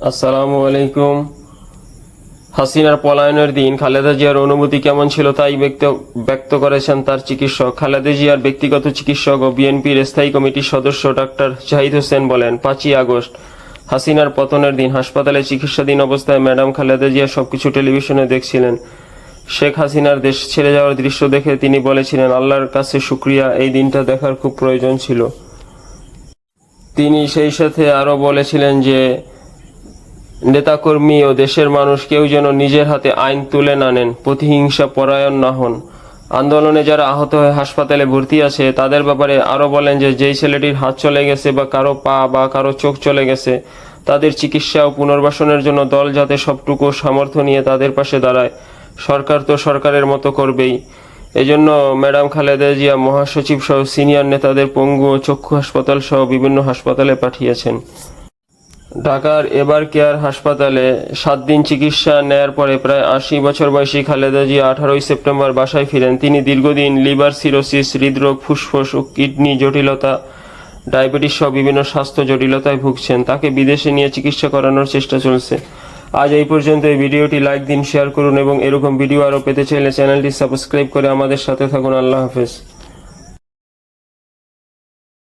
আসসালামু আলাইকুম। হাসিনার পলায়নের দিন খালেদা জিয়ার অনুমতি কেমন ছিল তাই ব্যক্ত ব্যক্ত করেছেন তার চিকিৎসক। খালেদা জিয়ার ব্যক্তিগত চিকিৎসক ও বিএনপির স্থায়ী কমিটির সদস্য ডাক্তার জাহিদ হোসেন বলেন, পাঁচই আগস্ট হাসিনার পতনের দিন হাসপাতালে চিকিৎসাধীন অবস্থায় ম্যাডাম খালেদা জিয়া সবকিছু টেলিভিশনে দেখছিলেন। শেখ হাসিনার দেশ ছেড়ে যাওয়ার দৃশ্য দেখে তিনি বলেছিলেন, আল্লাহর কাছে শুক্রিয়া, এই দিনটা দেখার খুব প্রয়োজন ছিল। তিনি সেই সাথে আরও বলেছিলেন যে নেতাকর্মী ও দেশের মানুষ কেউ যেন নিজের হাতে আইন তুলে না নেন, প্রতিহিংসা পরায়ণ না হন। আন্দোলনে যারা আহত হয়ে হাসপাতালে ভর্তি আছে, তাদের ব্যাপারে আরও বলেন যে, যেই ছেলেটির হাত চলে গেছে বা কারও পা বা কারও চোখ চলে গেছে, তাদের চিকিৎসা ও পুনর্বাসনের জন্য দল যাতে সবটুকু সামর্থ্য নিয়ে তাদের পাশে দাঁড়ায়, সরকার তো সরকারের মতো করবেই। এজন্য ম্যাডাম খালেদা জিয়া মহাসচিব সহ সিনিয়র নেতাদের পঙ্গু ও চক্ষু হাসপাতাল সহ বিভিন্ন হাসপাতালে পাঠিয়েছেন। ঢাকার এবার কেয়ার হাসপাতালে সাত দিন চিকিৎসা নেয়ার পরে প্রায় আশি বছর বয়সী খালেদা জিয়া আঠারোই সেপ্টেম্বর বাসায় ফিরেন। তিনি দীর্ঘদিন লিভার সিরোসিস, হৃদরোগ, ফুসফুস ও কিডনি জটিলতা, ডায়াবেটিস সহ বিভিন্ন স্বাস্থ্য জটিলতায় ভুগছেন। তাকে বিদেশে নিয়ে চিকিৎসা করানোর চেষ্টা চলছে। আজ এই পর্যন্ত। এই ভিডিওটি লাইক দিন, শেয়ার করুন এবং এরকম ভিডিও আরও পেতে চাইলে চ্যানেলটি সাবস্ক্রাইব করে আমাদের সাথে থাকুন। আল্লাহ হাফেজ।